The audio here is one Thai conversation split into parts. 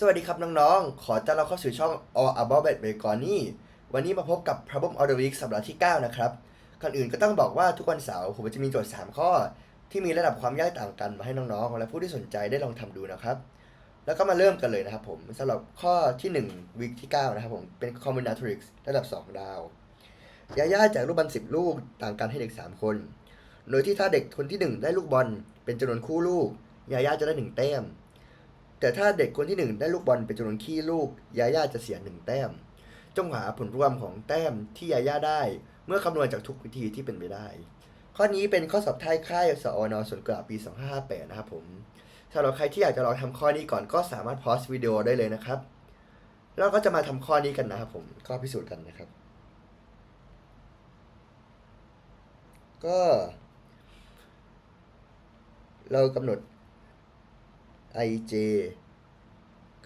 สวัสดีครับน้องๆ ขอต้อนรับเข้าสู่ช่อง All About b a d b a g o n วันนี้มาพบกับ Problem of the Week สัปดาห์ที่ 9 นะครับ ก่อนอื่นก็ต้องบอกว่าทุกวันเสาร์ผมจะมีโจทย์ 3 ข้อ ที่มีระดับความยากต่างกันมาให้น้องๆ และผู้ที่สนใจได้ลองทำดูนะครับ แล้วก็มาเริ่มกันเลยนะครับผมสำหรับข้อที่ 1 วีคที่ 9 นะครับผม เป็น Combinatorics ระดับ 2 ดาว ยาย่าแจกลูกบอล10 ลูกต่างกันให้เด็ก 3 คน โดยที่ถ้าเด็กคนที่ 1 ได้ลูกบอลเป็นจำนวนคู่ลูก ยาย่าจะได้ 1 แต้ม แต่ถ้าเด็กคนที่หนึ่งได้ลูกบอลเป็นจำนวนขี้ลูกยาย่าจะเสียหนึ่งแต้ม จงหาผลรวมของแต้มที่ยาย่าได้ เมื่อคำนวณจากทุกวิธีที่เป็นไปได้ ข้อนี้เป็นข้อสอบท้ายค่ายสอนอส่วนกลางปี 2558 นะครับผมสำหรับใครที่อยากจะลองทำข้อนี้ก่อนก็สามารถพอสวิดีโอได้เลยนะครับแล้วก็จะมาทำข้อนี้กันนะครับผมก็พิสูจน์กันนะครับ ก็ เรากำหนด ij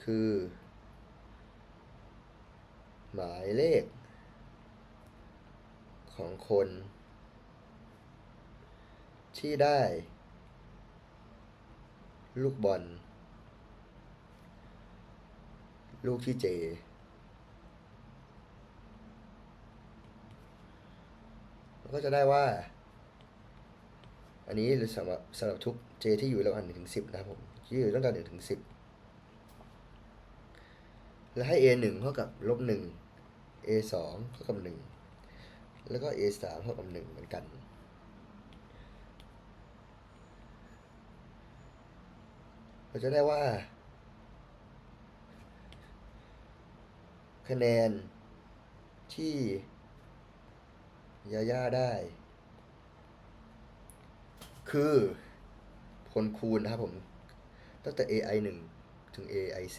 คือ หมายเลข ของคน ที่ได้ ลูกบอล ลูกที่เจก็จะได้ว่า อันนี้สำหรับสำหรับทุก j ที่อยู่ระหว่างหนึ่งถึงสิบนะครับผม อยู่ตั้งแต่หนึ่งถึงสิบแล้วให้ a หนึ่งเท่ากับลบหนึ่ง a สองเท่ากับหนึ่งแล้วก็ a สามเท่ากับหนึ่งเหมือนกัน เราจะได้ว่า คะแนนที่ยาย่าได้ คือผลคูณนะครับผม ตั้งแต่ AI 1 ถึง AI 10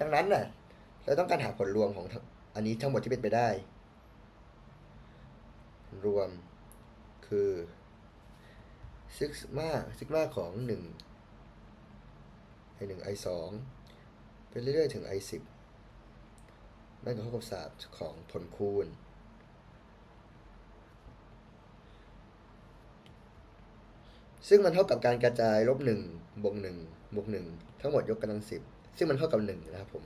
ดังนั้นน่ะ เราต้องการหาผลรวมของทั้งอันนี้ทั้งหมดที่เป็นไปได้ รวมคือซิกมาซิกมาของ 1 i 1 i 2ไปเรื่อยๆ ถึง i 10นั่นก็เท่ากับศาสตร์ของผลคูณ ซึ่งมันเท่ากับการกระจายลบหนึ่งบวกหนึ่งบวกหนึ่งทั้งหมดยกกำลังสิบซึ่งมันเท่ากับหนึ่งนะครับผม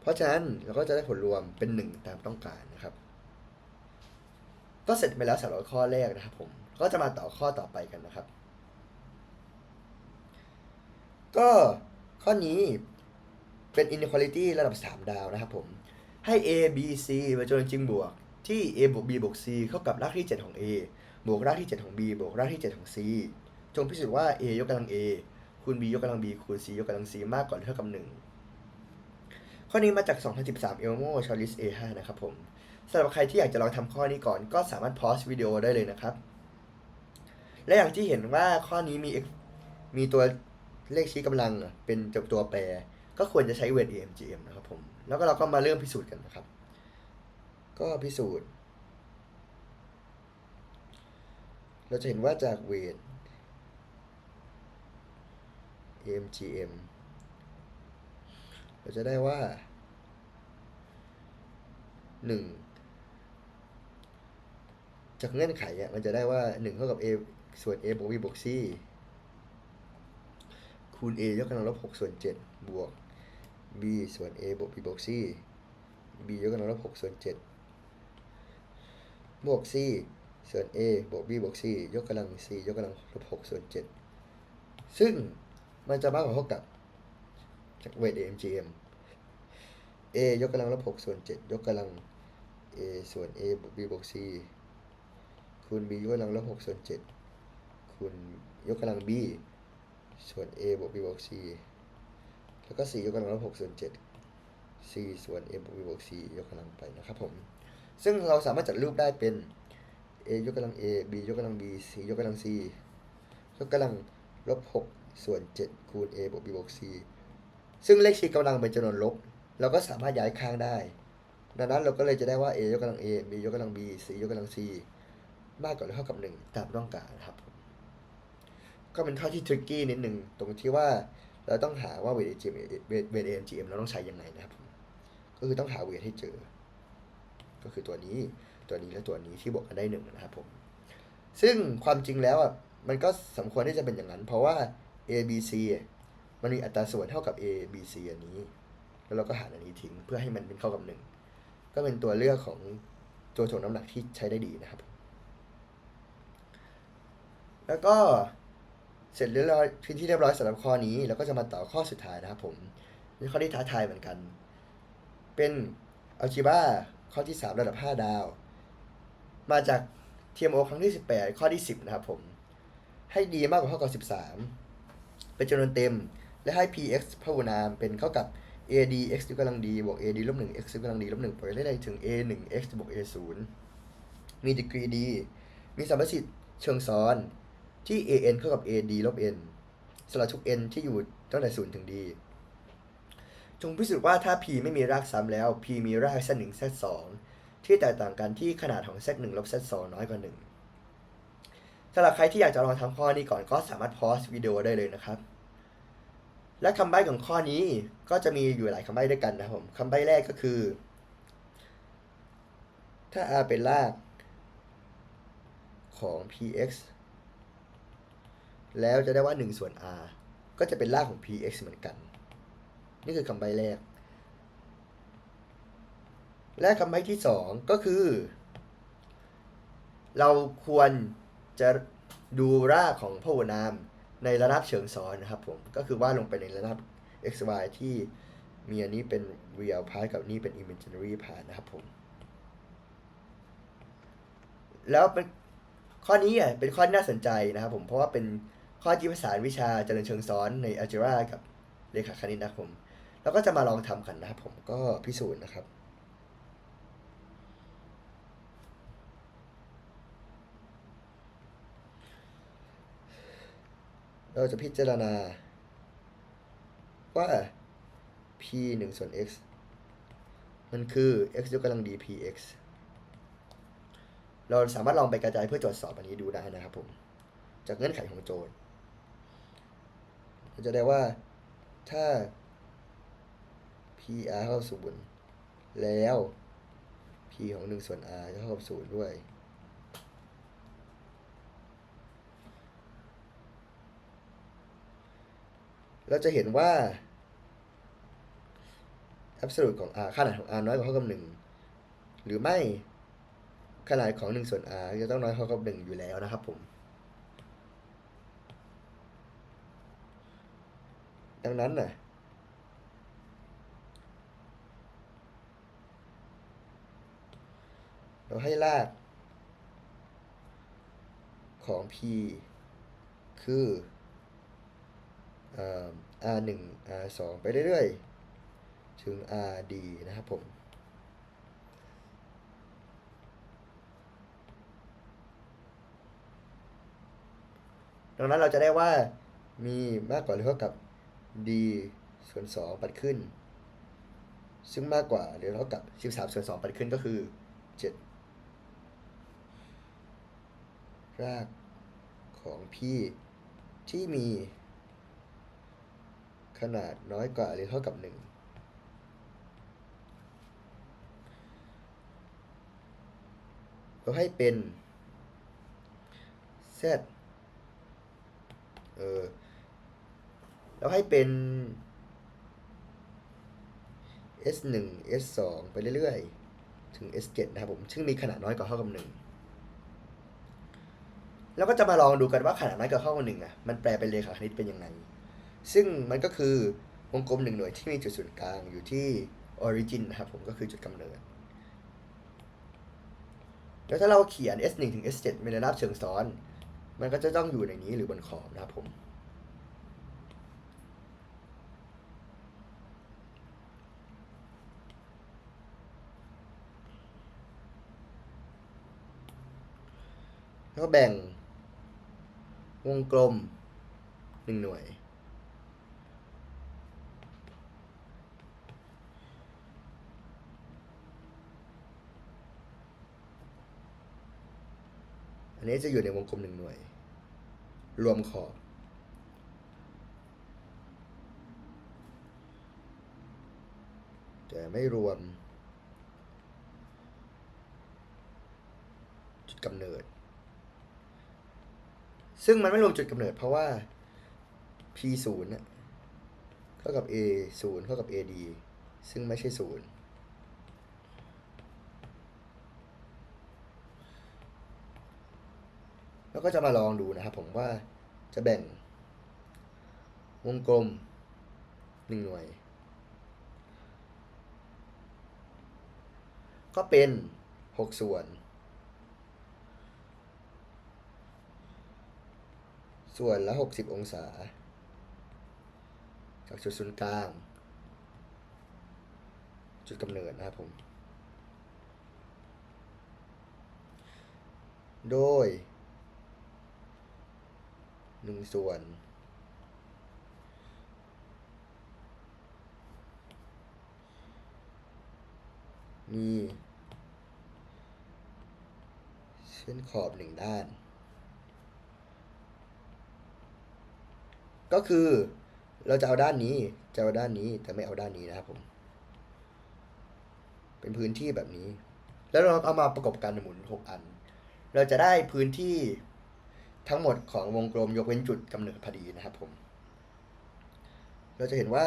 เพราะฉะนั้นเราก็จะได้ผลรวมเป็นหนึ่งตามต้องการนะครับ ก็เสร็จไปแล้วสำหรับข้อแรกนะครับผม ก็จะมาต่อข้อต่อไปกันนะครับ ก็ข้อนี้เป็น inequality ระดับ 3 ดาวนะครับผม ให้ a b c เป็นจำนวนจริงบวกที่ a บวก b บวก c เข้ากับรากที่ 7 ของ a บวกรากที่ 7 ของ b บวกรากที่ 7 ของ c จงพิสูจน์ว่า a ยกกำลัง a คูณ b ยกกำลัง b คูณ c ยกกำลัง c มากกว่าหรือเท่ากับ 1 ข้อนี้มาจาก 2013 Elmo Charles A5 นะครับผมสำหรับใครที่อยากจะลองทำข้อนี้ก่อนก็สามารถพอสวิดีโอได้เลยนะครับ และอย่างที่เห็นว่าข้อนี้มีมีตัวเลขชี้กำลังเป็นตัวแปร ก็ควรจะใช้เวท EMGM นะครับผม แล้วก็เราก็มาเริ่มพิสูจน์กันนะครับ ก็พิสูจน์ เราจะเห็นว่าจากเวท EMGM เราจะได้ว่าหนึ่งจากเงื่อนไขอะมันจะได้ว่าหนึ่งเท่ากับ a ส่วน a บวก b บวก c คูณ a ยกกำลังลบหกส่วนเจ็ดบวก b ส่วน a บวก b บวก c b ยกกำลังลบหกส่วนเจ็ดบวก c ส่วน a บวก b บวก c ยกกำลัง c ยกกำลังลบหกส่วนเจ็ดซึ่งมันจะมากกว่าเท่ากับจากเวท AMGM a ยกกำลังลบหกส่วนเจ็ดยกกำลัง a ส่วน a บวก b บวก c คูณ b ยกกำลังลบหกส่วนเจ็ดคูณยกกำลัง b ส่วน a บวก b บวก c แล้วก็ c ยกกำลังลบหกส่วนเจ็ด c ส่วน a บวก b บวก c ยกกำลังไปนะครับผม ซึ่งเราสามารถจัดรูปได้เป็น a ยกกำลัง a b ยกกำลัง b c ยกกำลัง c ยกกำลังลบหกส่วนเจ็ดคูณ a บวก b บวก c ซึ่งเลขชี้กำลังเป็นจำนวนลบ เราก็สามารถย้ายข้างได้ ดังนั้นเราก็เลยจะได้ว่า a ยกกำลัง a b ยกกำลัง b c ยกกำลัง c มากกว่าหรือเท่ากับหนึ่งตามต้องการนะครับ ก็เป็นข้อที่ทริกกี้นิดหนึ่งตรงที่ว่าเราต้องหาว่าเวท AGM เวทเวท AMGM เราต้องใช้ยังไงนะครับ ก็คือต้องหาเวทให้เจอ ก็คือตัวนี้ตัวนี้และตัวนี้ที่บวกกันได้หนึ่งนะครับผมซึ่งความจริงแล้วอะมันก็สมควรที่จะเป็นอย่างนั้น เพราะว่า a b c มันมีอัตราส่วนเท่ากับ a b c อันนี้ แล้วเราก็หารอันนี้ทิ้งเพื่อให้มันเป็นเท่ากับหนึ่งก็เป็นตัวเลือกของตัวถ่วงน้ำหนักที่ใช้ได้ดีนะครับ แล้วก็เสร็จเรียบร้อยพื้นที่เรียบร้อยสำหรับข้อนี้แล้วก็จะมาต่อข้อสุดท้ายนะครับผมเป็นข้อที่ท้าทายเหมือนกัน เป็นอัลจิบ้า ข้อที่ 3 ระดับ 5 ดาว มาจาก TMO ครั้งที่ 18 ข้อที่ 10 นะครับผม ให้ดีมากกว่าเท่ากับ 13 เป็นจำนวนเต็ม และให้ px พหุนามเป็นเท่ากับ ad x ยกกำลังดีบวก ad ลบ1 x ยกกำลังดีลบ1ไปเรื่อยๆถึง a 1 x บวก a 0มีดีกรีดี มีสัมประสิทธิ์เชิงซ้อนที่ an เท่ากับ ad ลบ n สลับทุก n ที่อยู่ตั้งแต่0ถึง d จงพิสูจน์ว่าถ้า p ไม่มีรากซ้ำแล้ว p มีราก z 1 z 2ที่แตกต่างกันที่ขนาดของ z 1ลบ z 2น้อยกว่า 1สำหรับใครที่อยากจะลองทำข้อนี้ก่อนก็สามารถพอสวิดีโอได้เลยนะครับ และคำใบ้ของข้อนี้ก็จะมีอยู่หลายคำใบ้ด้วยกันนะครับผมคำใบ้แรกก็คือ ถ้า r เป็นรากของ px แล้วจะได้ว่า 1 ส่วน r ก็จะเป็นรากของ px เหมือนกัน นี่คือคำใบแรก และคำใบที่2ก็คือ เราควรจะดูรากของพหุนามในระนาบเชิงซ้อนนะครับผม ก็คือว่าดลงไปในระนาบ x y ที่มีอันนี้เป็น real part กับนี่เป็น imaginary part นะครับผม แล้วเป็นข้อนี้อะเป็นข้อที่น่าสนใจนะครับผมเพราะว่าเป็นข้อที่ภาษานวิชาเจริญเชิงซ้อนใน algebra กับเลขาคณิตนะครับผม แล้วก็จะมาลองทำกันนะครับผมก็พิสูจน์นะครับเราจะพิจารณา ว่า p 1ส่วน x มันคือ x ยกกำลังดี px เราสามารถลองไปกระจายเพื่อตรวจสอบอันนี้ดูได้นะครับผม จากเงื่อนไขของโจทย์ เราจะได้ว่าถ้า pr เท่ากับศูนย์แล้ว p ของ1ส่วน r จะเท่ากับศูนย์ด้วยเราจะเห็นว่า absolute ของ r ขนาดของ r น้อยกว่าเท่ากับ1หรือไม่ขนาดของ1ส่วน r จะต้องน้อยเท่ากับ1อยู่แล้วนะครับผม ดังนั้นน่ะ เราให้รากของ p คือเอ่อ r 1 r 2ไปเรื่อยๆ ถึง r d นะครับผม ดังนั้นเราจะได้ว่ามีมากกว่าหรือเท่ากับ d ส่วน 2 ปัดขึ้น ซึ่งมากกว่าหรือเท่ากับ 13 ส่วน 2 ปัดขึ้นก็คือ 7 รากของ p ที่มี ขนาดน้อยกว่าหรือเท่ากับ 1เราให้เป็น z เออเราให้เป็น s 1 s 2ไปเรื่อยๆ ถึง s 7นะครับผม ซึ่งมีขนาดน้อยกว่าเท่ากับ 1 แล้วก็จะมาลองดูกันว่าขนาดน้อยกว่าเท่ากับ1อะมันแปลเป็นเลขาคณิตเป็นยังไง ซึ่งมันก็คือวงกลมหนึ่งหน่วยที่มีจุดศูนย์กลางอยู่ที่ origin นนะครับผมก็คือจุดกำเนิด แล้วถ้าเราเขียน s 1 ถึง s 7ในระนาบเชิงซ้อน มันก็จะต้องอยู่ในนี้หรือบนขอบนะครับผมแล้วก็แบ่ง วงกลมหนึ่งหน่วย อันนี้จะอยู่ในวงกลมหนึ่งหน่วย รวมขอบแต่ไม่รวม จุดกำเนิด ซึ่งมันไม่รวมจุดกำเนิดเพราะว่า p ศูนย์เท่ากับ a ศูนย์เท่ากับ ad ซึ่งไม่ใช่ศูนย์แล้วก็จะมาลองดูนะครับผมว่าจะแบ่ง วงกลมหนึ่งหน่วย ก็เป็นหกส่วน ส่วนละหกสิบองศา จากจุดศูนย์กลาง จุดกำเนิดนะครับผม โดยหนึ่งส่วนมีเส้นขอบหนึ่งด้าน ก็คือเราจะเอาด้านนี้จะเอาด้านนี้แต่ไม่เอาด้านนี้นะครับผม เป็นพื้นที่แบบนี้ แล้วเราเอามาประกอบกันหมุนหกอัน เราจะได้พื้นที่ทั้งหมดของวงกลมยกเว้นจุดกำเนิดพอดีนะครับผม เราจะเห็นว่า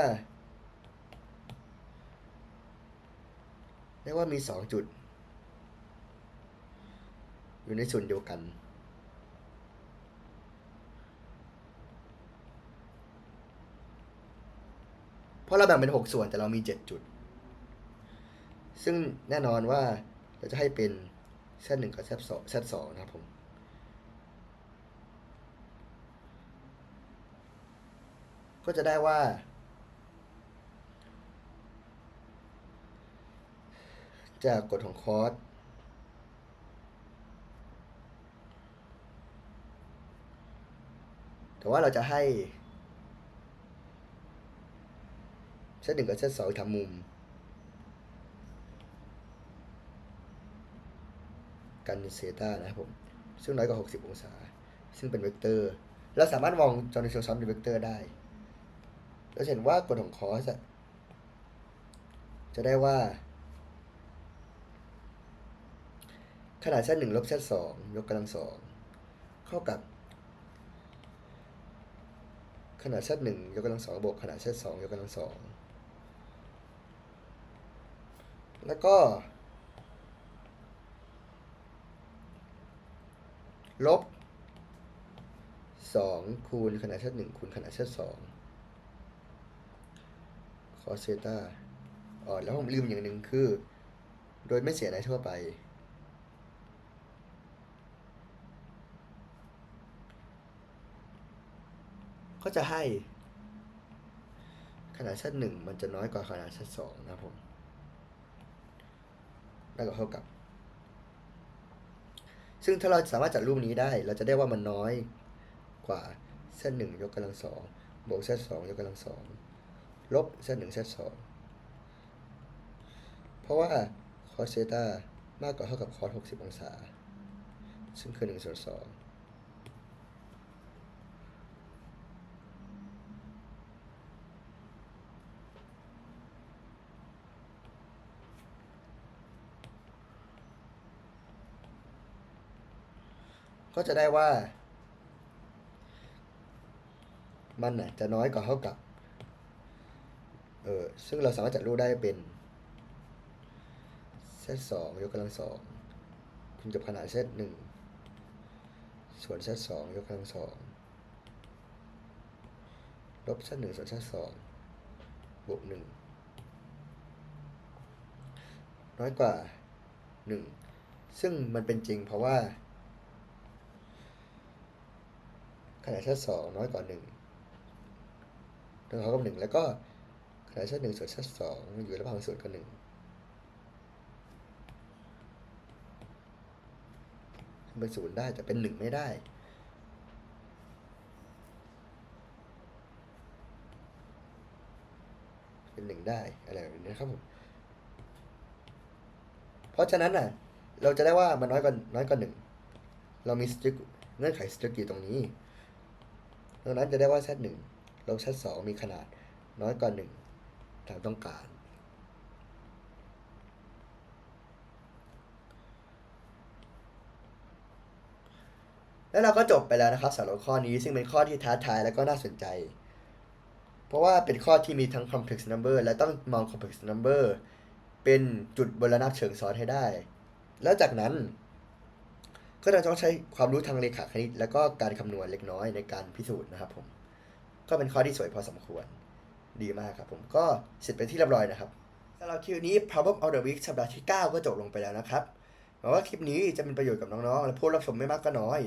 เรียกว่ามีสองจุด อยู่ในส่วนเดียวกัน ราะเราแบ่งเป็นหกส่วนแต่เรามีเจ็ดจุด ซึ่งแน่นอนว่าเราจะให้เป็นเส้นหนึ่งกับเส้นสองเส้นสองนะครับผมก็จะได้ว่า จากกฎของคอสแต่ว่าเราจะให้ เส้นหนึ่งกับเส้นสองทำมุม กันเซตานะครับผม ซึ่งน้อยกว่า 60 องศา ซึ่งเป็นเวกเตอร์ เราสามารถมองจอห์นนิโซซัมเป็นเวกเตอร์ได้ เราเห็นว่ากฎของคอสจะได้ว่า ขนาดเส้นหนึ่งลบเส้นสองยกกำลังสองเข้ากับขนาดเส้นหนึ่งยกกำลังสองบวกขนาดเส้นสองยกกำลังสอง แล้วก็ ลบสองคูณขนาดเส้นหนึ่งคูณขนาดเส้นสองคอสเซตาอ๋อแล้วผมลืมอย่างหนึ่งคือ โดยไม่เสียในทั่วไป ก็จะให้ขนาดเส้นหนึ่งมันจะน้อยกว่าขนาดเส้นสองนะผม แล้วก็เท่ากับ ซึ่งถ้าเราสามารถจัดรูปนี้ได้ เราจะได้ว่ามันน้อยกว่าเส้นหนึ่งยกกำลังสองบวกเส้นสองยกกำลังสองลบเส้นหนึ่งเส้นสองเพราะว่าคอสเซตามากกว่าเท่ากับคอสหกสิบองศา ซึ่งคือหนึ่งส่วนสอง ก็จะได้ว่า มันน่ะจะน้อยกว่าเท่ากับ เออซึ่งเราสามารถจัดรูปได้เป็นเซตสองยกกำลังสองคูณกับขนาดเซตหนึ่งส่วนเซตสองยกกำลังสองลบเซตหนึ่งส่วนเซตสองบวกหนึ่งน้อยกว่าหนึ่งซึ่งมันเป็นจริงเพราะว่า ขนาดเซตสองน้อยกว่าหนึ่งเท่ากับหนึ่งแล้วก็ขนาดเซตหนึ่งส่วนเซตสองอยู่ระหว่างส่วนกับหนึ่งเป็นศูนย์ได้แต่เป็นหนึ่งไม่ได้เป็นหนึ่งได้อะไรแบบนี้ครับผมเพราะฉะนั้นน่ะ เราจะได้ว่ามันน้อยกว่าน้อยกว่าหนึ่งเรามีสตริกเงื่อนไขสตริกอยู่ตรงนี้ ดังนั้นจะได้ว่าเซตหนึ่งลบเซตสองมีขนาดน้อยกว่าหนึ่งตามต้องการ แล้วเราก็จบไปแล้วนะครับสำหรับข้อนี้ซึ่งเป็นข้อที่ท้าทายและก็น่าสนใจ เพราะว่าเป็นข้อที่มีทั้ง complex number และต้องมอง complex number เป็นจุดบนระนาบเชิงซ้อนให้ได้ แล้วจากนั้น ก็จะต้องใช้ความรู้ทางเลขาคณิต และก็การคำนวณเล็กน้อยในการพิสูจน์นะครับผม ก็เป็นข้อที่สวยพอสมควร ดีมากครับผม ก็เสร็จเป็นที่เรียบร้อยนะครับสำหรับคลิปนี้ problem of the week สัปดาห์ที่ 9 ก็จบลงไปแล้วนะครับหวังว่าคลิปนี้จะเป็นประโยชน์กับน้องๆ และผู้รับชมไม่มากก็น้อย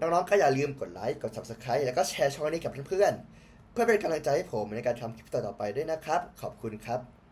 น้องๆ ก็อย่าลืมกดไลค์ กด subscribe แล้วก็แชร์ช่องนี้กับเพื่อนๆ เพื่อเป็นกำลังใจให้ผมในการทำคลิปต่อๆไปด้วยนะครับ ขอบคุณครับ